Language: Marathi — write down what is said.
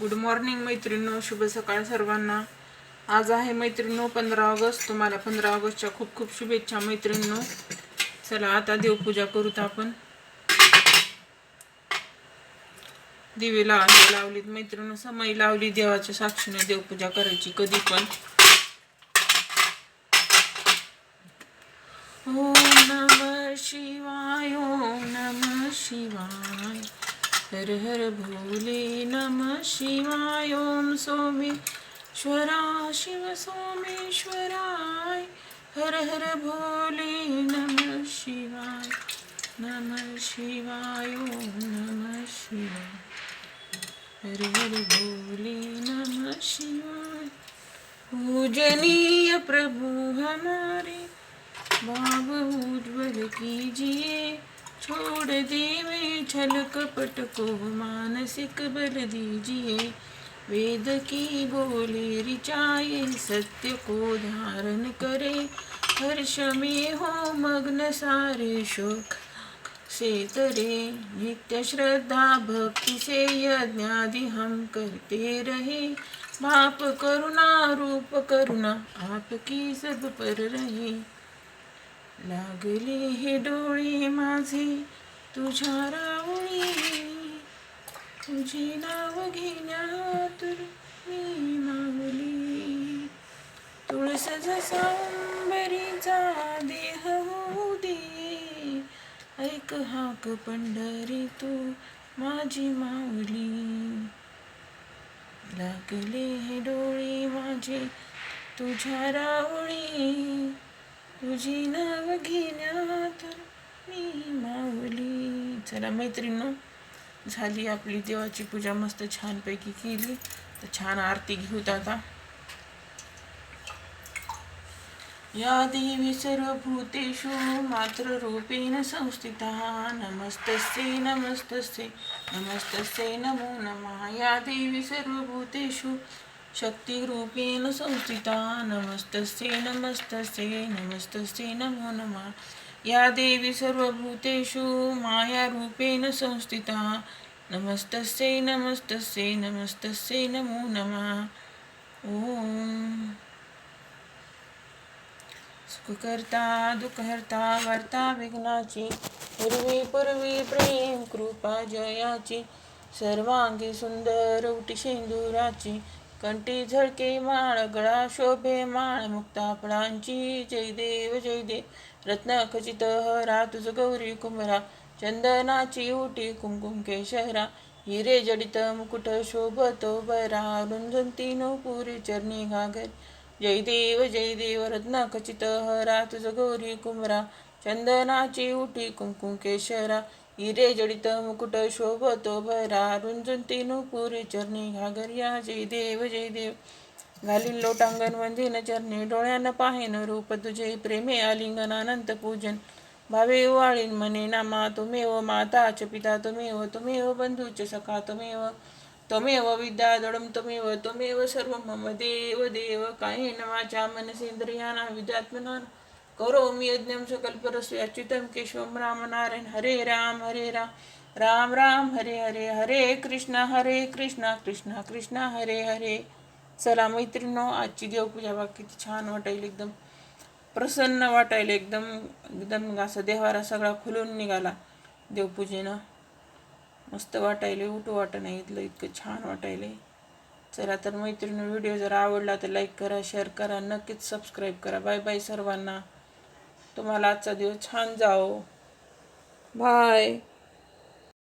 गुड मॉर्निंग मैत्रिणो शुभ सकाळ सर्वांना. आज आहे मैत्रिणो पंधरा ऑगस्ट. तुम्हाला पंधरा ऑगस्टच्या खूप खूप शुभेच्छा मैत्रिणीनो. चला आता देवपूजा करूत आपण. दिवे ला लावलीत. मैत्रिणी समय लावली देवाच्या साक्षीने देवपूजा करायची. कधी पण. ओम नम शिवाय ओम नम शिवाय. हर हर भोले नम शिवाय ओम सोमेश्वरा शिव सोमेश्वराय हर हर भोले नम शिवाय नम शिवाय ओम नम शिवाय। हर हर भोले नम शिवाय। पूजनीय प्रभु हमारे बाब उज्ज्वल कीजिए। छोड़ देवे छल कपट को मानसिक बल दीजिए। वेद की बोले रिचाए सत्य को धारण करे। हर्ष में हो मग्न सारे शोक से तरे। नित्य श्रद्धा भक्ति से यज्ञादि हम करते रहे। बाप करुणा रूप करुणा आपकी सब पर रहे। लागले हे डोळे माझे तुझ्या रावणी तुझे नाव घेण्यात मी मावली तुळस जसा अंबरीचा देह होऊ दे ऐक हाक पंढरी तू माझी माऊली. लागले हे डोळे माझे तुझ्या रावळी. तुझी नाव घेण्यात मी माऊली चला मैत्रिणींनो झाली आपली देवाची पूजा. मस्त छानपैकी केली. तर छान आरती घेऊत आता. या देवी सर्वभूतेषु मातृरूपेण संस्थिता. नमस्तस्यै नमस्तस्यै नमस्तस्यै नमो नमः. या देवी सर्वभूतेषु शक्तिरूपेण संस्थिता नमस्तस्ये नमस्तस्ये नमस्तस्ये नमो नमः। या देवी सर्वभूतेषु मायारूपेण संस्थिता नमस्तस्यै नमस्तस्यै नमस्तस्यै नमो नमः। ॐ। सुखकर्ता दुःखहर्ता वार्ता विघ्नाची पूर्वी पूर्वी प्रेम कृपा जयाची सर्वांगी सुंदर उटी शेंदुराची कंठी झळके माळ गळा शोभे माळ मुक्ता फळांची जय देव जय देव. रत्न खचित हरा तुझ गौरी कुमरा चंदनाची उटी कुमकुम केशहरा. हिरे जडित मुकुट शोभतो बरा रुंझंती पुरी चरणी घागर. जय देव जय देव रत्न खचित हरा तुझ गौरी कुमरा चंदनाची उटी कुंकुम केशरा हिरे जडित मुकुट शोभतो भरा रुंजुंती नुपुरी चरणी घागरिया जय देव जय देव. घालीन लोटांगण वंदिन चरणी डोळ्यानं पाहेन रूप तुझे प्रेमे आलिंगन अनंत पूजन. भावे वाळीन मने नामा तुमेव माता च पिता तुमेव तुमेव बंधूच सखा तुमेव त्वमेव विद्याधडं त्वमेव त्वमेव सर्व मम देव देव. कायेन वाचा मनसेंद्रियाना विद्यात्मना करोमि यज्ञं सकल्परस्य अच्युतं केशवं रामनारायण। हरे राम हरे राम राम राम हरे हरे हरे कृष्ण हरे कृष्ण कृष्ण कृष्ण हरे हरे। चला मैत्रिणो आजची देवपूजा बा किती छान वाटायला एकदम. प्रसन्न वाटायला एकदम एकदम असं देवारा सगळा खुलून निघाला देवपूजेनं. मस्त वाटायले उठू वाटत नाही इथलं इतकं छान वाटायले. चला तर मैत्रिणी व्हिडिओ जर आवडला तर लाईक करा शेअर करा नक्कीच सबस्क्राईब करा. बाय बाय सर्वांना. तुम्हाला आजचा दिवस छान जाओ बाय.